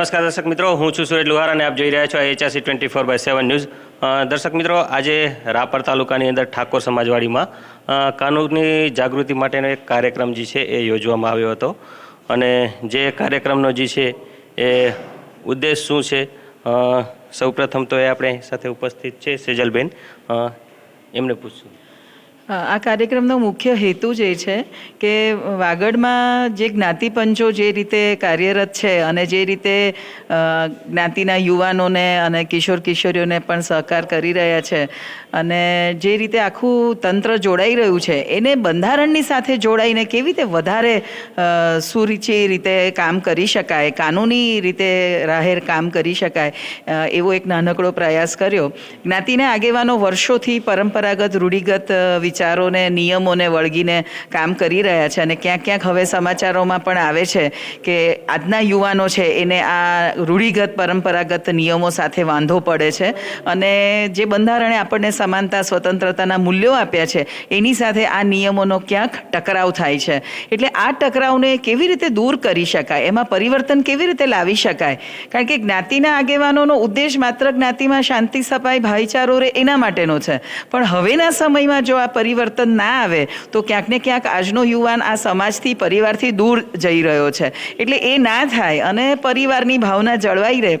નમસ્કાર દર્શક મિત્રો, હું છું સુરેશ લુહાર અને આપ જોઈ રહ્યા છો HRC twenty four by seven news. દર્શક મિત્રો, આજે રાપર તાલુકાની અંદર ઠાકોર સમાજવાડીમાં કાનૂની જાગૃતિ માટેનો એક કાર્યક્રમ જે છે એ યોજવામાં આવ્યો હતો. અને જે કાર્યક્રમનો જે છે એ ઉદ્દેશ શું છે? સૌપ્રથમ તો એ આપણે સાથે ઉપસ્થિત છે સેજલબેન. એમને પૂછશું. આ કાર્યક્રમનો મુખ્ય હેતુ જ એ છે કે વાગડમાં જે જ્ઞાતિપંચો જે રીતે કાર્યરત છે અને જે રીતે જ્ઞાતિના યુવાનોને અને કિશોર કિશોરીઓને પણ સહકાર કરી રહ્યા છે અને જે રીતે આખું તંત્ર જોડાઈ રહ્યું છે એને બંધારણની સાથે જોડાઈને કેવી રીતે વધારે સુરુચિ રીતે કામ કરી શકાય કાનૂની રીતે રાહેર કામ કરી શકાય એવો એક નાનકડો પ્રયાસ કર્યો. જ્ઞાતિના આગેવાનો વર્ષોથી પરંપરાગત રૂઢિગત અ, વિચારોને, નિયમોને વળગીને કામ કરી રહ્યા છે અને ક્યાંક ક્યાંક હવે સમાચારોમાં પણ આવે છે કે આજના યુવાનો છે એને આ રૂઢિગત, પરંપરાગત નિયમો સાથે વાંધો પડે છે અને જે બંધારણે આપણને સમાનતા, સ્વતંત્રતાના મૂલ્યો આપ્યા છે, એની સાથે આ નિયમોનો ક્યાંક ટકરાવ થાય છે. એટલે આ ટકરાવને કેવી રીતે દૂર કરી શકાય? એમાં પરિવર્તન કેવી રીતે લાવી શકાય? કારણ કે જ્ઞાતિના આગેવાનોનો ઉદ્દેશ માત્ર જ્ઞાતિમાં શાંતિ સપાઈ ભાઈચારો રહે એના માટેનો છે. પણ હવેના સમયમાં જો આ પરિવર્તન ના આવે, તો ક્યાંક ને ક્યાંક આજનો યુવાન આ સમાજથી પરિવારથી દૂર જઈ રહ્યો છે. એટલે એ ના થાય અને પરિવારની ભાવના જળવાઈ રહે.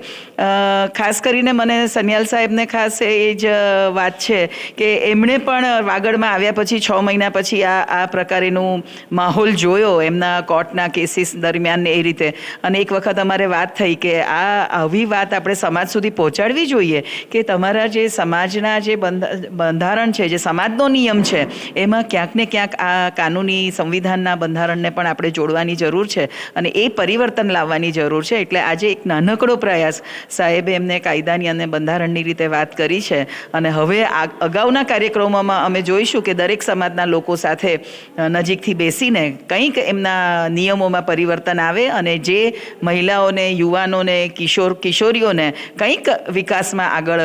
ખાસ કરીને મને સન્યાલ સાહેબને ખાસ એ જ વાત છે કે એમણે પણ વાગડમાં આવ્યા પછી છ મહિના પછી આ આ પ્રકારેનું માહોલ જોયો એમના કોર્ટના કેસીસ દરમિયાન એ રીતે. અને એક વખત અમારે વાત થઈ કે આ, આવી વાત આપણે સમાજ સુધી પહોંચાડવી જોઈએ કે તમારા જે સમાજના જે બંધ- બંધારણ છે, જે સમાજનો નિયમ છે એમાં ક્યાંક ને ક્યાંક આ કાનૂની સંવિધાનના બંધારણને પણ આપણે જોડવાની જરૂર છે અને એ પરિવર્તન લાવવાની જરૂર છે. એટલે આજે એક નાનકડો પ્રયાસ સાહેબે એમને કાયદાની અને બંધારણની રીતે વાત કરી છે અને હવે અગાઉના કાર્યક્રમોમાં અમે જોઈશું કે દરેક સમાજના લોકો સાથે નજીકથી બેસીને કંઈક એમના નિયમોમાં પરિવર્તન આવે અને જે મહિલાઓને, યુવાનોને, કિશોર, કિશોરીઓને કંઈક વિકાસમાં આગળ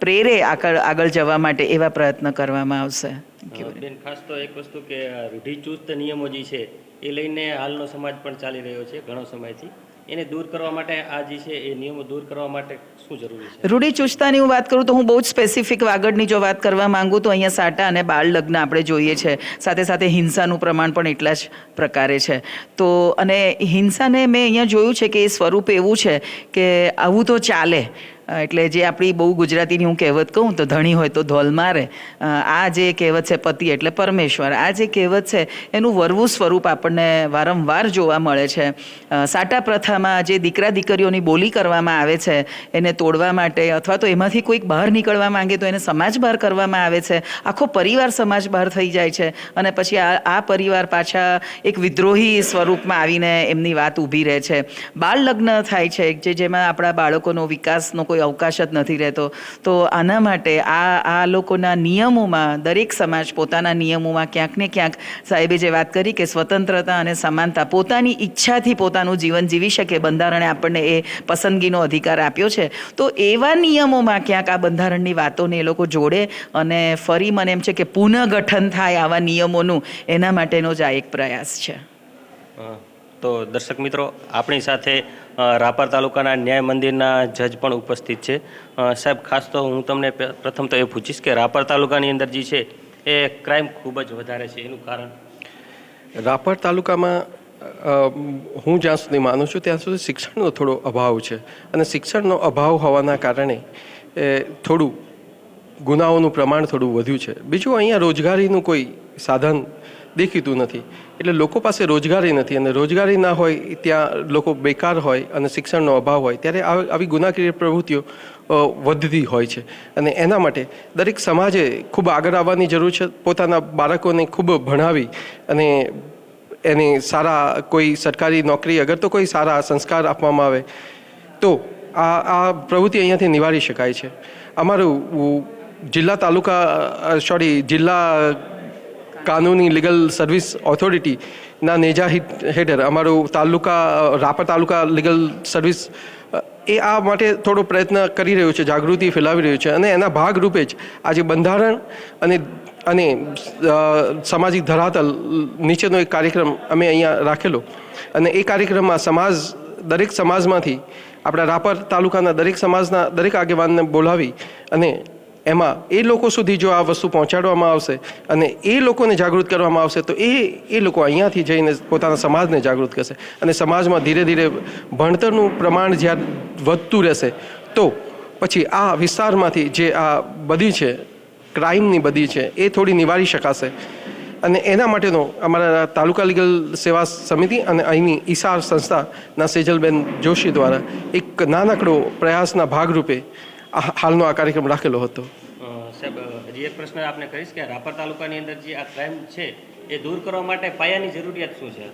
પ્રેરે આગળ આગળ જવા માટે એવા પ્રયત્ન કરવામાં આવશે. બેન ખાસ તો એક વસ્તુ કે રૂઢિચુસ્ત નિયમો જે છે એ લઈને હાલનો સમાજ પણ ચાલી રહ્યો છે ઘણો સમયથી. એને દૂર કરવા માટે આ જે છે એ નિયમો દૂર કરવા માટે શું જરૂરી છે? રૂઢિચુસ્તતાની હું વાત કરું તો હું બહુ જ સ્પેસિફિક વાગડની જો વાત કરવા માંગુ તો અહીંયા સાટા અને બાળ લગ્ન આપણે જોઈએ છે. સાથે સાથે હિંસાનું પ્રમાણ પણ એટલા જ પ્રકારે છે. તો અને હિંસાને મેં અહીંયા જોયું છે કે એ સ્વરૂપ એવું છે કે આવું તો ચાલે. એટલે જે આપણી બહુ ગુજરાતીની હું કહેવત કહું તો ધણી હોય તો ધોલ મારે. આ જે કહેવત છે પતિ એટલે પરમેશ્વર. આ જે કહેવત છે એનું વરવું સ્વરૂપ આપણને વારંવાર જોવા મળે છે. સાટા પ્રથામાં જે દીકરા દીકરીઓની બોલી કરવામાં આવે છે એને તોડવા માટે અથવા તો એમાંથી કોઈક બહાર નીકળવા માંગે તો એને સમાજ બહાર કરવામાં આવે છે. આખો પરિવાર સમાજ બહાર થઈ જાય છે અને પછી આ આ પરિવાર પાછા એક વિદ્રોહી સ્વરૂપમાં આવીને એમની વાત ઊભી રહે છે. બાળ લગ્ન થાય છે જે જેમાં આપણા બાળકોનો વિકાસનો કોઈ અવકાશ જ નથી રહેતો. તો આના માટે આ આ લોકોના નિયમોમાં દરેક સમાજ પોતાના નિયમોમાં ક્યાંક ને ક્યાંક સાહેબે જે વાત કરી કે સ્વતંત્રતા અને સમાનતા, પોતાની ઈચ્છાથી પોતાનું જીવન જીવી શકે બંધારણે આપણને એ પસંદગીનો અધિકાર આપ્યો છે. તો એવા નિયમોમાં ક્યાંક આ બંધારણની વાતોને એ લોકો જોડે અને ફરી મને એમ છે કે પુનઃગઠન થાય આવા નિયમોનું, એના માટેનો જ આ એક પ્રયાસ છે. તો દર્શક મિત્રો, આપણી સાથે રાપર તાલુકાના ન્યાય મંદિરના જજ પણ ઉપસ્થિત છે. સાહેબ, ખાસ તો હું તમને પ્રથમ તો એ પૂછીશ કે રાપર તાલુકાની અંદર જે છે, એ ક્રાઇમ ખૂબ જ વધારે છે. એનું કારણ? રાપર તાલુકામાં હું જ્યાં સુધી માનું છું, ત્યાં સુધી શિક્ષણનો થોડો અભાવ છે. અને શિક્ષણનો અભાવ હોવાના કારણે, એ, થોડું ગુનાઓનું પ્રમાણ થોડું વધ્યું છે. બીજું, અહીંયા રોજગારીનું કોઈ સાધન દેખીતું નથી. એટલે લોકો પાસે રોજગારી નથી અને રોજગારી ના હોય, ત્યાં લોકો બેકાર હોય અને શિક્ષણનો અભાવ હોય, ત્યારે આવી ગુનાકીય પ્રવૃત્તિઓ વધતી હોય છે. અને એના માટે દરેક સમાજે ખૂબ આગળ આવવાની જરૂર છે, પોતાના બાળકોને ખૂબ ભણાવી અને એને સારા કોઈ સરકારી નોકરી, અગર તો કોઈ સારા સંસ્કાર આપવામાં આવે, તો આ આ પ્રવૃત્તિ અહીંયાથી નિવારી શકાય છે. અમારું જિલ્લા તાલુકા સોરી જિલ્લા કાનૂની લીગલ સર્વિસ ઓથોરિટીના નેજા હેઠળ અમારું તાલુકા રાપર તાલુકા લીગલ સર્વિસ એ આ માટે થોડો પ્રયત્ન કરી રહ્યો છે, જાગૃતિ ફેલાવી રહ્યું છે અને એના ભાગરૂપે જ આજે બંધારણ અને અને સામાજિક ધરાતલ નીચેનો એક કાર્યક્રમ અમે અહીંયા રાખેલો. અને એ કાર્યક્રમમાં સમાજ, દરેક સમાજમાંથી આપણા રાપર તાલુકાના દરેક સમાજના દરેક આગેવાનને બોલાવી અને એમાં એ લોકો સુધી જો આ વસ્તુ પહોંચાડવામાં આવશે અને એ લોકોને જાગૃત કરવામાં આવશે, તો એ એ લોકો અહીંયાથી જઈને પોતાના સમાજને જાગૃત કરશે. અને સમાજમાં ધીરે ધીરે ભણતરનું પ્રમાણ જ્યારે વધતું રહેશે, તો પછી આ વિસ્તારમાંથી જે આ બધી છે, ક્રાઇમની બધી છે, એ થોડી નિવારી શકાશે. અને એના માટેનો અમારા તાલુકા લીગલ સેવા સમિતિ અને અહીંની ઈસાર સંસ્થાના સેજલબેન જોશી દ્વારા એક નાનકડો પ્રયાસના ભાગરૂપે હાલનો આ કાર્યક્રમ રાખેલો હતો. સાહેબ હજી એક પ્રશ્ન આપને કરીશ કે રાપર તાલુકાની અંદર જે આ ક્રાઇમ છે એ દૂર કરવા માટે પાયાની જરૂરિયાત શું છે?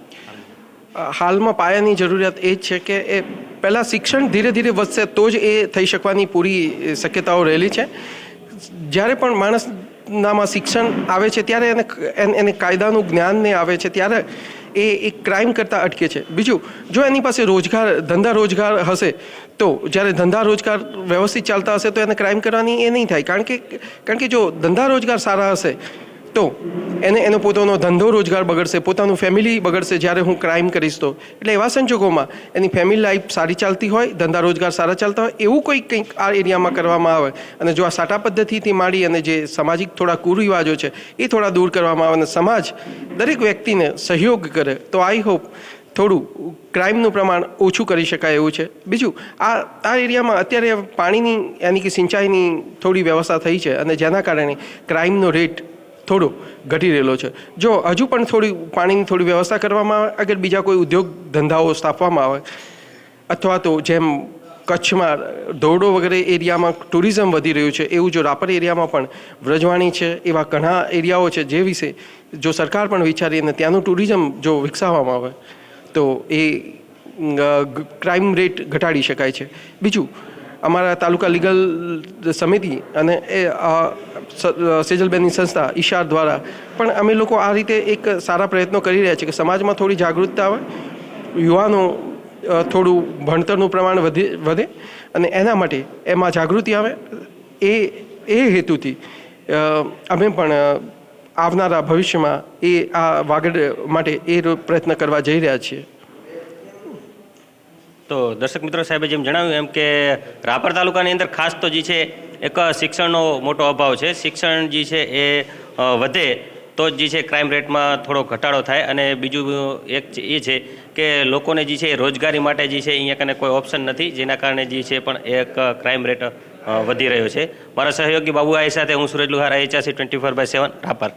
હાલમાં પાયાની જરૂરિયાત એ જ છે કે એ પહેલાં શિક્ષણ ધીરે ધીરે વધશે તો જ એ થઈ શકવાની પૂરી શક્યતાઓ રહેલી છે. જ્યારે પણ માણસનામાં શિક્ષણ આવે છે ત્યારે એને એને- એને કાયદાનું જ્ઞાન ને આવે છે ત્યારે એ એક ક્રાઇમ કરતાં અટકે છે. બીજું, જો એની પાસે રોજગાર, ધંધા રોજગાર હશે, તો જ્યારે ધંધા રોજગાર વ્યવસ્થિત ચાલતા હશે, તો એને ક્રાઇમ કરવાની એ નહીં થાય. કારણ કે કારણ કે જો ધંધા રોજગાર સારા હશે, તો એને એનો પોતાનો ધંધો રોજગાર બગડશે, પોતાનું ફેમિલી બગડશે જ્યારે હું ક્રાઇમ કરીશ તો. એટલે એવા સંજોગોમાં એની ફેમિલી લાઈફ સારી ચાલતી હોય, ધંધા રોજગાર સારા ચાલતા હોય, એવું કોઈ કંઈક આ એરિયામાં કરવામાં આવે. અને જો આ સાટા પદ્ધતિથી માંડી અને જે સામાજિક થોડા કુરિવાજો છે, એ થોડા દૂર કરવામાં આવે અને સમાજ દરેક વ્યક્તિને સહયોગ કરે, તો આઈ હોપ થોડું ક્રાઇમનું પ્રમાણ ઓછું કરી શકાય એવું છે. બીજું, આ આ એરિયામાં અત્યારે પાણીની યાની કે સિંચાઈની થોડી વ્યવસ્થા થઈ છે અને જેના કારણે ક્રાઇમનો રેટ થોડો ઘટી રહેલો છે. જો હજુ પણ થોડી પાણીની થોડી વ્યવસ્થા કરવામાં આવે, અગર બીજા કોઈ ઉદ્યોગ ધંધાઓ સ્થાપવામાં આવે, અથવા તો જેમ કચ્છમાં ધોરડો વગેરે એરિયામાં ટુરિઝમ વધી રહ્યું છે, એવું જો રાપર એરિયામાં પણ વ્રજવાણી છે, એવા ઘણા એરિયાઓ છે જે વિશે જો સરકાર પણ વિચારી અને ત્યાંનું ટુરિઝમ જો વિકસાવવામાં આવે, તો એ ક્રાઇમ રેટ ઘટાડી શકાય છે. બીજું અમારા તાલુકા લીગલ સમિતિ અને એ સેજલબેનની સંસ્થા ઈશાર દ્વારા. પણ અમે લોકો આ રીતે એક સારા પ્રયત્નો કરી રહ્યા છીએ કે સમાજમાં થોડી જાગૃતતા આવે, યુવાનો થોડું ભણતરનું પ્રમાણ વધે વધે અને એના માટે એમાં જાગૃતિ આવે. એ એ હેતુથી અમે પણ આવનારા ભવિષ્યમાં એ આ વાગડ માટે એ પ્રયત્ન કરવા જઈ રહ્યા છીએ. તો દર્શક મિત્રો સાહેબે જેમ જણાવ્યું એમ કે રાપર તાલુકાની અંદર ખાસ તો જે છે એક શિક્ષણનો મોટો અભાવ છે. શિક્ષણ જે છે એ વધે તો જ જે છે ક્રાઇમ રેટમાં થોડો ઘટાડો થાય. અને બીજું એક એ છે કે લોકોને જે છે રોજગારી માટે જે છે અહીંયા કને કોઈ ઓપ્શન નથી, જેના કારણે જે છે પણ એક ક્રાઇમ રેટ વધી રહ્યો છે. મારા સહયોગી બાબુ આઈ સાથે હું Suraj Luhara એચઆસી twenty four by seven, Rapar.